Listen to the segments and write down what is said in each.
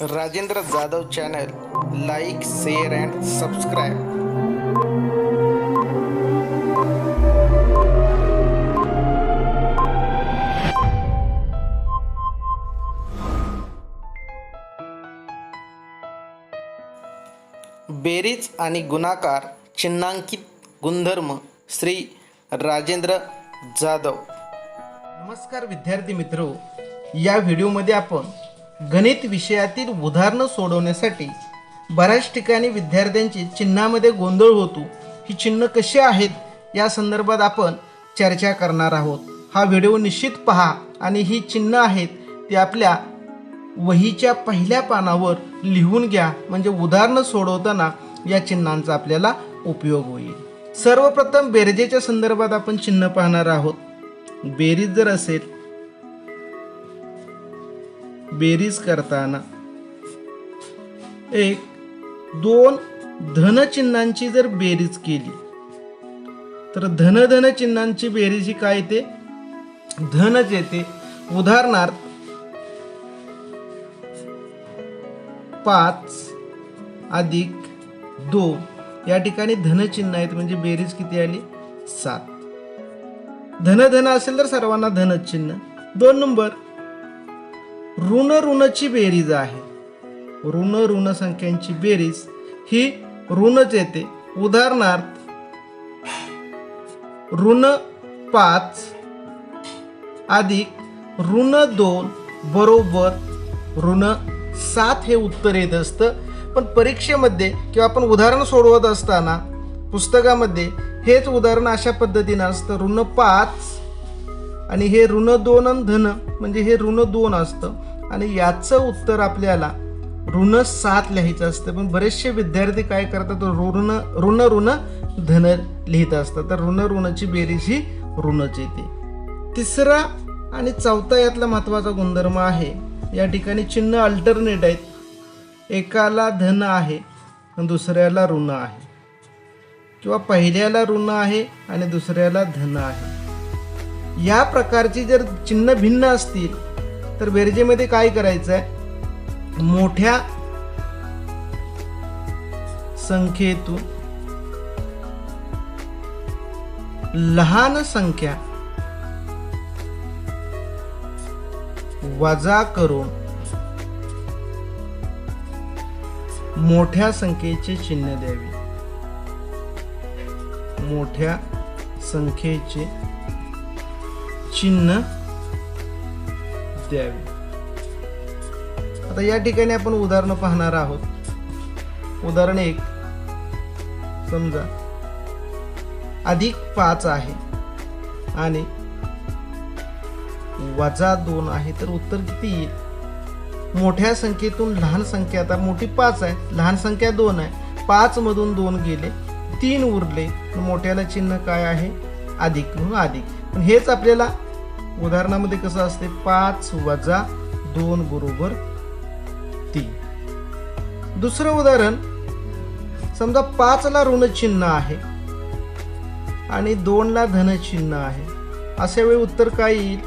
Rajendra Jadhav channel like share and subscribe. बेरीज आणि गुणाकार चिन्हांकित गुणधर्म श्री राजेंद्र जाधव. नमस्कार विद्यार्थी मित्र. या व्हिडिओमध्ये आपण गणित विषयातील उदाहरणं सोडवण्यासाठी बऱ्याच ठिकाणी विद्यार्थ्यांची चिन्हामध्ये गोंधळ होतो. ही चिन्ह कशी आहेत? या संदर्भात आपण चर्चा करणार आहोत. हा व्हिडिओ निश्चित पहा आणि ही चिन्ह आहेत ती आपल्या वहीच्या पहिल्या पानावर लिहून घ्या. म्हणजे उदाहरणं सोडवताना या चिन्हांचा आपल्याला उपयोग होईल. सर्वप्रथम बेरजेच्या संदर्भात आपण चिन्ह पाहणार आहोत. बेरीज जर असेल बेरीज करताना एक दोन धनचिन्हांची जर बेरीज केली तर धन धन चिन्हांची बेरीज ही काय येते? धनच येते. उदाहरणार्थ पाच अधिक दोन या ठिकाणी धनचिन्ह आहेत म्हणजे बेरीज किती आली? सात. धन धन असेल तर सर्वांना धनचिन्ह. दोन नंबर ऋण ऋणची बेरीज आहे. ऋण ऋण संख्यांची बेरीज ही ऋणच येते. उदाहरणार्थ ऋण पाच अधिक ऋण दोन बरोबर ऋण सात हे उत्तर येत असतं. पण परीक्षेमध्ये किंवा आपण उदाहरण सोडवत असताना पुस्तकामध्ये हेच उदाहरण अशा पद्धतीनं असतं. ऋण पाच आणि हे ऋण दोन धन म्हणजे हे ऋण दोन असतं. आणि याचं उत्तर आपल्याला ऋण सात लिहायचं असतं. पण बरेचसे विद्यार्थी काय करतात ऋण ऋण ऋण धन लिहित असतात. तर ऋण ऋणची बेरीज ही ऋणच येते. तिसरा आणि चौथा यातला महत्त्वाचा गुणधर्म आहे या ठिकाणी चिन्ह अल्टरनेट आहेत. एकाला धन आहे आणि दुसऱ्याला ऋण आहे. किंवा पहिल्याला ऋण आहे आणि दुसऱ्याला धन आहे. या प्रकारची जर चिन्ह भिन्न असतील तर बेरजेमध्ये काय करायचं आहे मोठ्या संख्येतून लहान संख्या वजा करून मोठ्या संख्येचे चिन्ह द्यावे. मोठ्या संख्येचे चिन्ह द्यावी आता या ठिकाणी आपण उदाहरणं पाहणार आहोत. उदाहरण एक. समजा. अधिक पाच आहे. आणि वजा दोन आहे तर उत्तर किती येईल? मोठ्या संख्येतून लहान संख्या आता मोठी पाच आहे. लहान संख्या दोन आहे. पाच मधून दोन गेले तीन उरले. मोठ्याला चिन्ह काय आहे? अधिक म्हणून अधिक. पण हेच आपल्याला उदाहरणामध्ये कसं असते? पाच वजा दोन बरोबर तीन. दुसरं उदाहरण समजा पाचला ऋण चिन्ह आहे आणि दोनला धनचिन्ह आहे. अशा वेळी उत्तर काय येईल?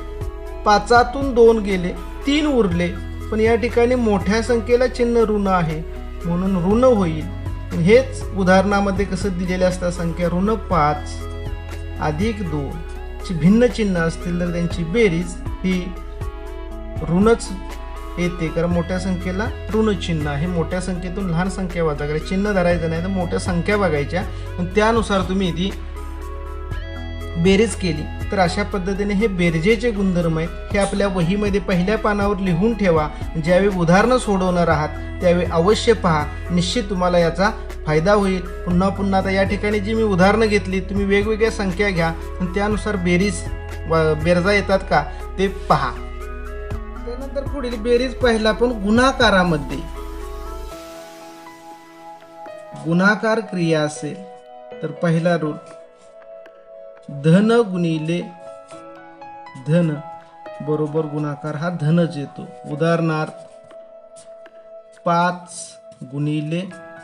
पाचातून दोन गेले तीन उरले पण या ठिकाणी मोठ्या संख्येला चिन्ह ऋण आहे म्हणून ऋण होईल. हेच उदाहरणामध्ये कसं दिलेले असतात संख्या? ऋण पाच अधिक दोन. ची भिन्न चिन्ह असतील तर त्यांची बेरीज ही ऋणच येते. कारण मोठ्या संख्येला ऋण चिन्ह आहे. मोठ्या संख्येतून लहान संख्या वाचा. करायची चिन्ह धरायचं नाही तर मोठ्या संख्या बघायच्या. त्यानुसार तुम्ही ती बेरीज केली. तर अशा पद्धतीने हे बेरजेचे गुणधर्म आहेत हे आपल्या वहीमध्ये पहिल्या पानावर लिहून ठेवा. ज्यावेळी उदाहरणं सोडवणार आहात त्यावेळी अवश्य पहा. निश्चित तुम्हाला याचा फायदा होईल. पुन्हा पुन्हा आता या ठिकाणी जी मी उदाहरणं घेतली तुम्ही वेगवेगळ्या संख्या घ्या. आणि त्यानुसार बेरीज बेरजा येतात का ते पहा. त्यानंतर पुढील बेरीज पाहिला आपण गुणाकारामध्ये. गुणाकार क्रिया असेल तर पहिला रूल धन गुणिले. धन बरोबर गुणाकार हा धनच येतो. उदाहरणार्थ पाच गुणिले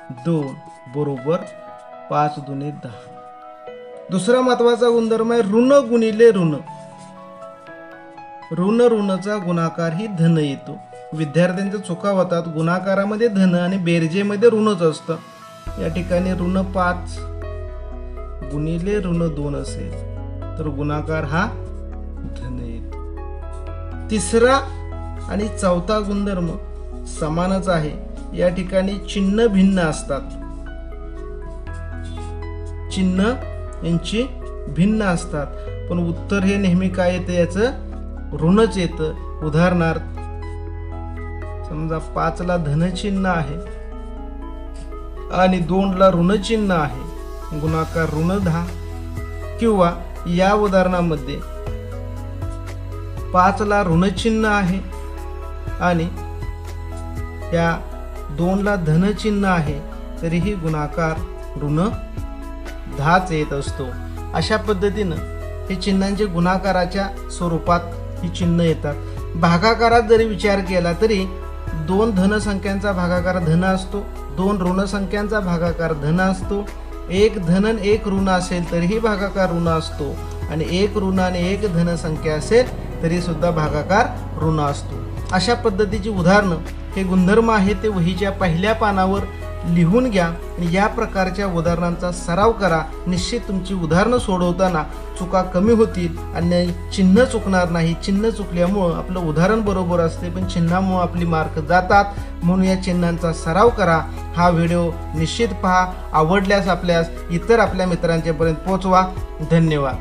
दोन बरोबर पाच दुने दहा. दुसरा महत्त्वाचा गुणधर्म आहे ऋण गुणिले ऋण. ऋण ऋणचा गुणाकार ही धन येतो. विद्यार्थ्यांच्या चुका होतात. गुणाकारामध्ये धन आणि बेरजेमध्ये ऋणच असतं. या ठिकाणी ऋण पाच गुणिले ऋण दोन असेल तर गुणाकार हा धन येईल तिसरा आणि चौथा गुणधर्म समानच आहे. या ठिकाणी चिन्ह भिन्न असतात. चिन्ह यांची भिन्न असतात. पण उत्तर हे नेहमी काय येतं? याचं ऋणच येतं. उदाहरणार्थ समजा पाचला धनचिन्ह आहे आणि दोनला ऋणचिन्ह आहे. गुणाकार ऋण दहा किंवा या उदाहरणामध्ये पाचला ऋणचिन्ह आहे आणि या दोनला धनचिन्ह आहे तरीही गुणाकार ऋण दहाच येत असतो. अशा पद्धतीनं हे चिन्हांचे गुणाकाराच्या स्वरूपात ही चिन्ह येतात. भागाकारात जरी विचार केला तरी दोन धनसंख्यांचा भागाकार धन असतो दोन ऋणसंख्यांचा भागाकार धन असतो एक धन एक ऋण असेल तरीही भागाकार ऋण असतो. आणि एक ऋण आणि एक धनसंख्या असेल तरी सुद्धा भागाकार ऋण असतो. अशा पद्धतीची उदाहरणं हे गुणधर्म आहे ते वहीच्या पहिल्या पानावर लिहून घ्या आणि या प्रकारच्या उदाहरणांचा सराव करा. निश्चित तुमची उदाहरणं सोडवताना चुका कमी होतील आणि चिन्ह चुकणार नाही. चिन्ह चुकल्यामुळं आपलं उदाहरण बरोबर असते पण चिन्हामुळं आपली मार्क जातात. म्हणून या चिन्हांचा सराव करा. हा व्हिडिओ निश्चित पहा. आवडल्यास आपल्यास इतर आपल्या मित्रांच्यापर्यंत पोचवा धन्यवाद.